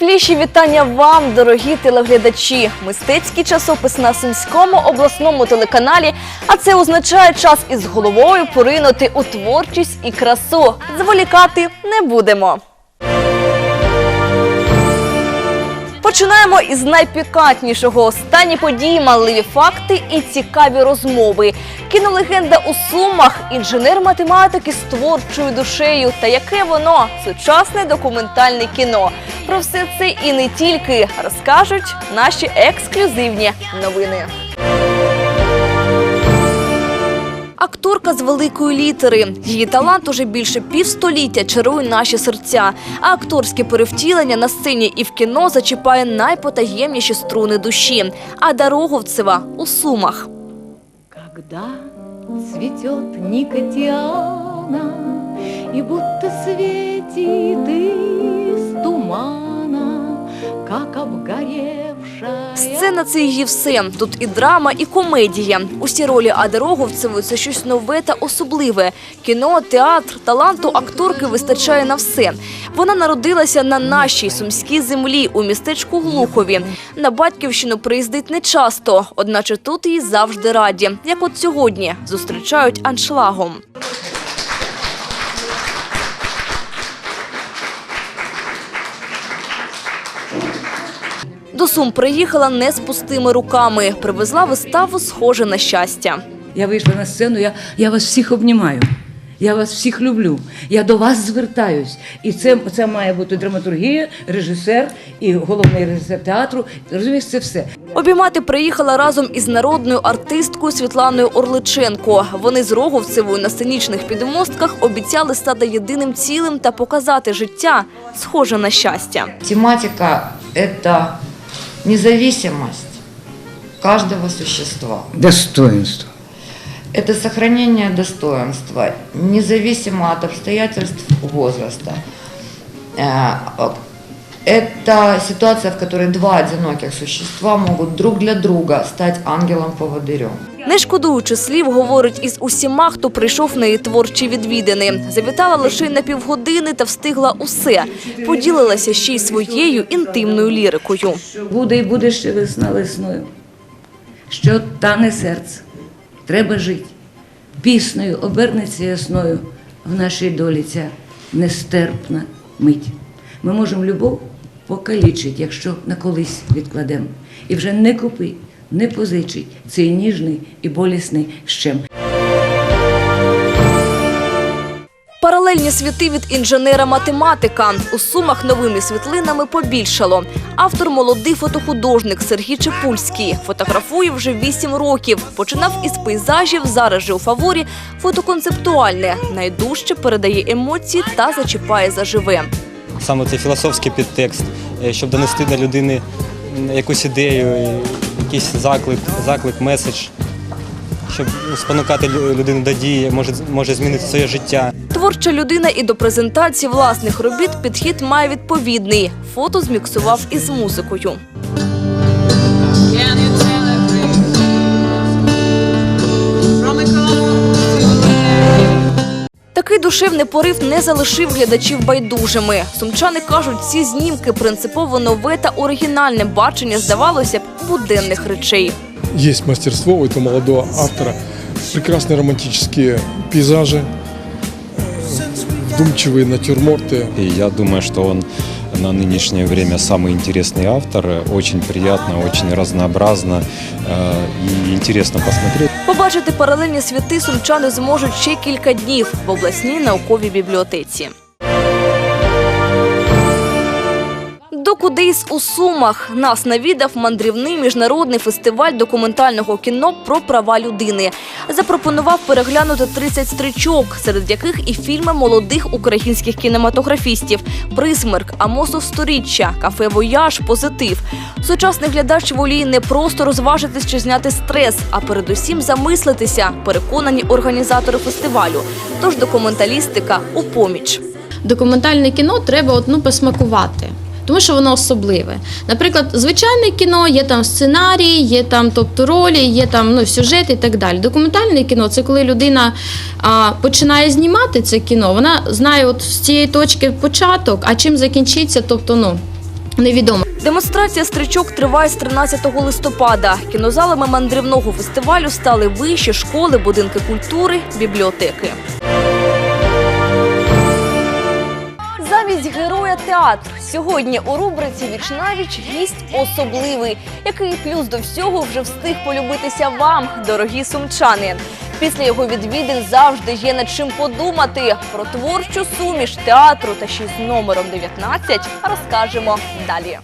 Найтепліші вітання вам, дорогі телеглядачі. Мистецький часопис на Сумському обласному телеканалі. А це означає час із головою поринути у творчість і красу. Зволікати не будемо. Починаємо із найпікантнішого. Останні події, малеві факти і цікаві розмови. Кінолегенда у Сумах, інженер математики з творчою душею. Та яке воно сучасне документальне кіно. Про все це і не тільки розкажуть наші ексклюзивні новини. Акторка з великої літери. Її талант уже більше півстоліття чарує наші серця. А акторське перевтілення на сцені і в кіно зачіпає найпотаємніші струни душі. Ада Роговцева у Сумах. Когда цветет Никотиана Сцена це її все. Тут і драма, і комедія. Усі ролі Ади це щось нове та особливе. Кіно, театр, таланту акторки вистачає на все. Вона народилася на нашій сумській землі у містечку Глухові. На батьківщину приїздить нечасто, одначе тут її завжди раді. Як от сьогодні зустрічають аншлагом. До Сум приїхала не з пустими руками. Привезла виставу «Схоже на щастя». Я вийшла на сцену, я, я вас всіх обнімаю. Я вас всіх люблю. Я до вас звертаюсь. І це, це має бути драматургія, режисер і головний режисер театру. Розумієш, це все. Обіймати приїхала разом із народною артисткою Світланою Орличенко. Вони з Роговцевою на сценічних підмостках обіцяли стати єдиним цілим та показати життя, схоже на щастя. Тематика – это независимость каждого существа. Достоинство. Это сохранение достоинства, независимо от обстоятельств возраста. Э, Это ситуация, в которой два одиноких существа могут друг для друга стать ангелом-поводырем. Не шкодуючи слів, говорить із усіма, хто прийшов на її творчі відвідини. Завітала лише на півгодини та встигла усе. Поділилася ще й своєю інтимною лірикою. Буде і буде ще весна весною. Що тане серце. Треба жити. Піснею обернеться ясною в нашій долі ця нестерпна мить. Ми можемо любов покалічить, якщо на колись відкладемо. І вже не купить, не позичить цей ніжний і болісний щем. Паралельні світи від інженера-математика. У сумах новими світлинами побільшало. Автор молодий фотохудожник Сергій Чепульський. Фотографує вже 8 років. Починав із пейзажів, зараз же у фаворі фотоконцептуальне. Найдужче передає емоції та зачіпає заживе. саме цей філософський підтекст, е, щоб донести до людини якусь ідею, якийсь заклик, заклик, меседж, щоб спонукати лю- людину до дії, може, може змінити своє життя. Творча людина і до презентації власних робіт підхід має відповідний. Фото зміксував із музикою. Такий душевний порив не залишив глядачів байдужими. Сумчани кажуть, ці знімки принципово нове та оригінальне бачення, здавалося б, буденних речей. есть мастерство у этого молодого автора. Прекрасные романтические пейзажи, вдумчивые натюрморты. И я думаю, что он на нынешнее время самый интересный автор. Очень приятно, очень разнообразно э, и интересно посмотреть. Побачити паралельні світи сумчани зможуть ще кілька днів в обласній науковій бібліотеці. Кудись у Сумах нас навідав мандрівний міжнародний фестиваль документального кіно про права людини. Запропонував переглянути 30 стрічок, серед яких і фільми молодих українських кінематографістів Присмерк, Амосов сторіччя, Кафе Вояж, Позитив. Сучасний глядач воліє не просто розважитись чи зняти стрес, а передусім замислитися, переконані організатори фестивалю. Тож документалістика у поміч. документальне кіно треба от, ну, посмакувати. Тому що воно особливе. Наприклад, звичайне кіно є там сценарій, є там тобто ролі, є там ну, сюжет і так далі. Документальне кіно це коли людина а, починає знімати це кіно, вона знає от з цієї точки початок, а чим закінчиться, тобто ну, невідомо. Демонстрація стрічок триває з 13 листопада. Кінозалами мандрівного фестивалю стали виші, школи, будинки культури, бібліотеки. Замість героя театру сьогодні у рубриці Вічнавіч гість особливий, який плюс до всього вже встиг полюбитися вам, дорогі сумчани. Після його відвідин завжди є над чим подумати. Про творчу суміш театру та ще з номером 19 розкажемо далі.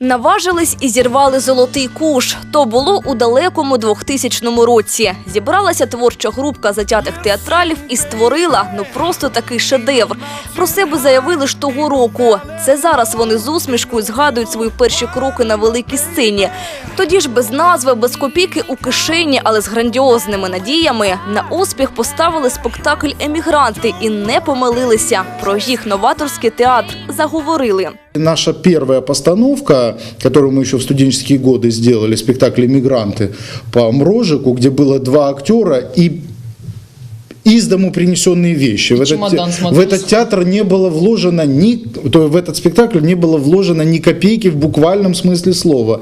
Наважились і зірвали золотий куш. То було у далекому 2000 році. Зібралася творча групка затятих театралів і створила ну просто такий шедевр. Про себе заявили ж того року. Це зараз вони з усмішкою згадують свої перші кроки на великій сцені. Тоді ж без назви, без копійки у кишені, але з грандіозними надіями на успіх поставили спектакль Емігранти і не помилилися. Про їх новаторський театр заговорили. Наша первая постановка, которую мы еще в студенческие годы сделали, спектакль «Мигранты» по Мрожику, где было два актера и из дому принесенные вещи. В этот, в этот театр не было вложено ни, то в этот спектакль не было вложено ни копейки в буквальном смысле слова.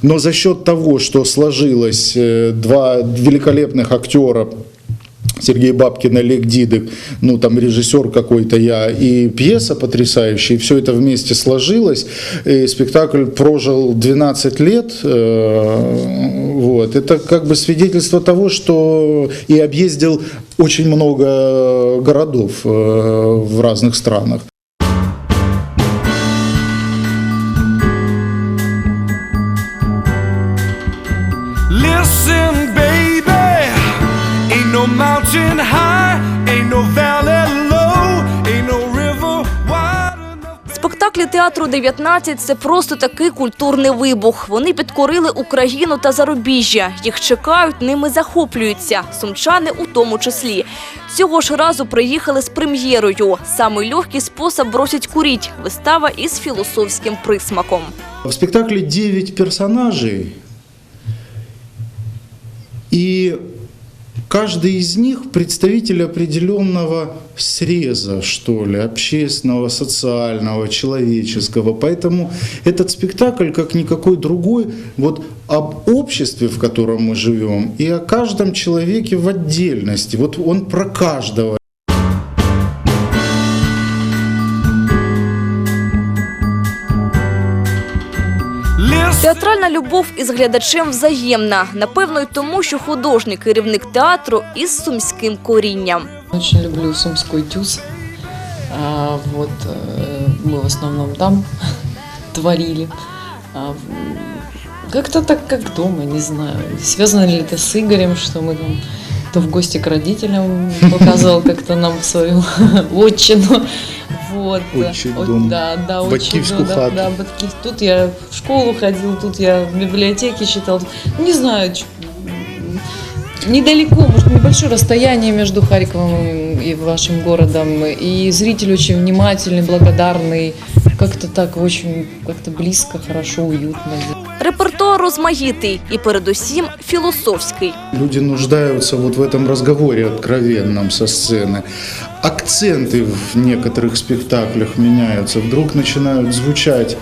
Но за счет того, что сложилось э, два великолепных актера Сергей Бабкин, Олег Дидык, ну там режиссер какой-то я и пьеса потрясающая, и все это вместе сложилось. И спектакль прожил 12 лет. э, Вот. Это как бы свидетельство того, что и объездил очень много городов э, в разных странах. Театру 19 – це просто такий культурний вибух. Вони підкорили Україну та зарубіжжя. Їх чекають, ними захоплюються. Сумчани у тому числі. Цього ж разу приїхали з прем'єрою. Самий легкий спосіб бросить куріть. Вистава із філософським присмаком. В спектакле 9 персонажей, и каждый из них представитель определенного среза, что ли, общественного, социального, человеческого. Поэтому этот спектакль, как никакой другой, вот об обществе, в котором мы живем, и о каждом человеке в отдельности. Вот он про каждого. Театральна любов із глядачем взаємна. Напевно, й тому, що художній керівник театру із сумським корінням. Очень люблю Сумской тюз. А, вот э, мы в основном там творили. А, в- как-то так, как дома, не знаю. Связано ли это с Игорем, что мы там то в гости к родителям показывал как-то нам свою отчину. Вот. Отчий О- дом. Да, да, Батьківську дом, да, хату. да, батьків- Тут я в школу ходил, тут я в библиотеке читал. Не знаю, Недалеко, может, небольшое расстояние между Харьковом и вашим городом. И зритель очень внимательный, благодарный. Как-то так очень, как-то близко, хорошо, уютно. Репертуар розмаїтий і передусім філософський. Люди нуждаются вот в этом разговоре откровенном со сцены. Акценты в некоторых спектаклях меняются. Вдруг начинают звучать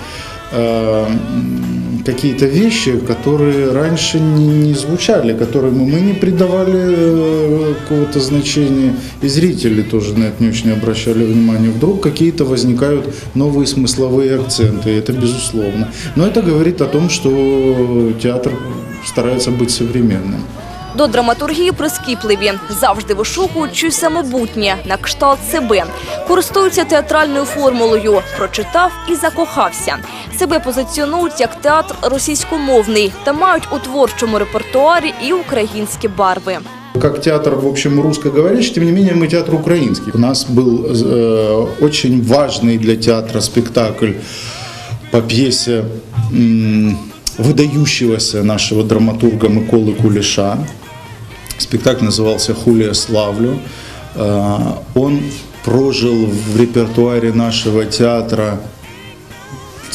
э, м, какие-то вещи, которые раньше не, не звучали, которым мы не придавали э, какого-то значения, и зрители тоже на это не очень обращали внимание. Вдруг какие-то возникают новые смысловые акценты, и это безусловно. Но это говорит о том, что театр старается быть современным. До драматургії прискіпливі, завжди вишукують щось самобутнє, на кшталт себе. Користуються театральною формулою прочитав і закохався. Себе позиціонують як театр російськомовний та мають у творчому репертуарі і українські барви. Как театр, в общем, русскоговорящий, тем не менее мы театр украинский. У нас был э, очень важный для театра спектакль по пьесе м, выдающегося нашего драматурга Миколы Кулеша. Спектакль назывался «Хулия славлю». Э, Он прожил в репертуаре нашего театра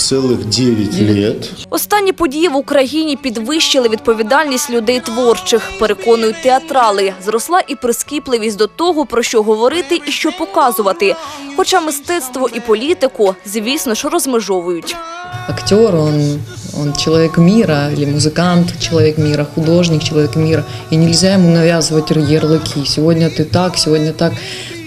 целых 9 лет. Останні події в Україні підвищили відповідальність людей творчих, переконують театрали. Зросла і прискіпливість до того, про що говорити і що показувати. Хоча мистецтво і політику, звісно ж, розмежовують. Актер, он, он человек мира, или музыкант, человек мира, художник, человек мира. И нельзя ему навязывать ярлыки. Сегодня ты так, сегодня так.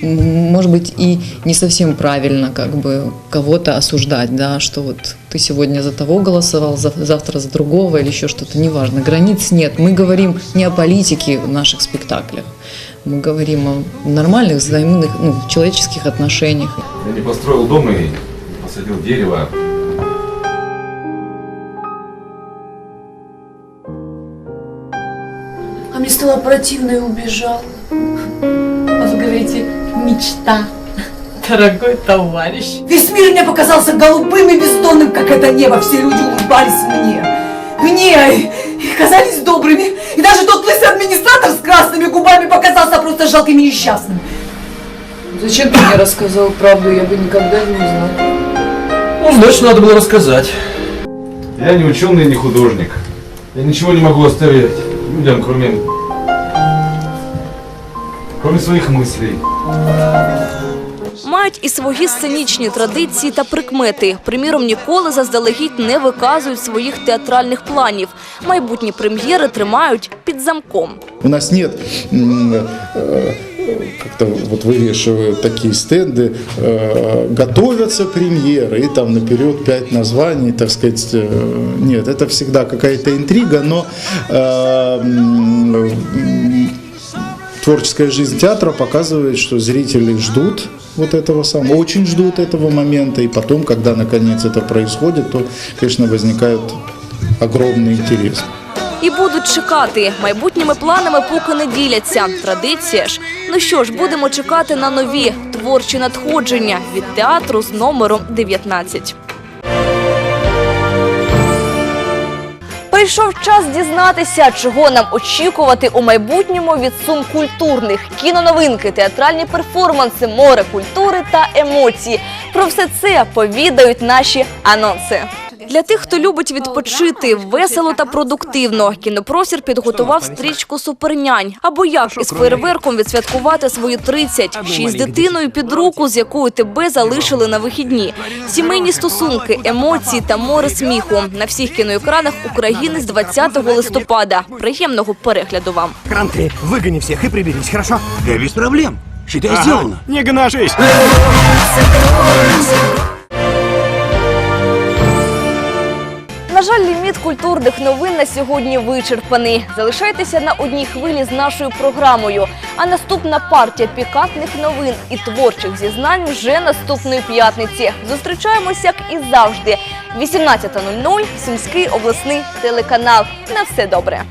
Может быть, и не совсем правильно как бы кого-то осуждать, да, что вот ты сегодня за того голосовал, за- завтра за другого или еще что-то, неважно. Границ нет. Мы говорим не о политике в наших спектаклях. Мы говорим о нормальных, взаимных, ну, человеческих отношениях. Я не построил дом и посадил дерево. А мне стало противно и убежал. А вы говорите, мечта. Дорогой товарищ. Весь мир мне показался голубым и бездонным, как это небо. Все люди улыбались мне. Мне и казались добрыми. И даже тот лысый администратор с красными губами показался просто жалким и несчастным. Зачем ты мне рассказал правду? Я бы никогда не узнал. Ну, значит, надо было рассказать. Я не ученый, не художник. Я ничего не могу оставить людям, кроме... кроме своих мыслей. Мають і свої сценічні традиції та прикмети. Приміром, ніколи заздалегідь не виказують своїх театральних планів. Майбутні прем'єри тримають під замком. У нас нет м, э, как-то вот вывешивают такие стенды, э, готовятся премьеры, и там наперед пять названий, так сказать. э, Нет, это всегда какая-то интрига, но э, творческая жизнь театра показывает, что зрители ждут вот этого самого, очень ждут этого момента, и потом, когда наконец это происходит, то, конечно, возникает огромный интерес. І будуть чекати. Майбутніми планами поки не діляться. Традиція ж. Ну що ж, будемо чекати на нові творчі надходження від театру з номером 19. Прийшов час дізнатися, чого нам очікувати у майбутньому від сум культурних кіноновинки, театральні перформанси, море культури та емоції. Про все це повідають наші анонси. Для тих, хто любить відпочити весело та продуктивно, кінопросір підготував стрічку Супернянь. Або як із фейерверком відсвяткувати свої 30, ще й з дитиною під руку, з якою тебе залишили на вихідні. Сімейні стосунки, емоції та море сміху на всіх кіноекранах України з 20 листопада. Приємного перегляду вам. Кранты, выгони всех и приберись, хорошо? Да без проблем. Считай, сделано. Не гнажись. На жаль, ліміт культурних новин на сьогодні вичерпаний. Залишайтеся на одній хвилі з нашою програмою. А наступна партія пікантних новин і творчих зізнань вже наступної п'ятниці. Зустрічаємося, як і завжди. 18.00 Сумський обласний телеканал. На все добре.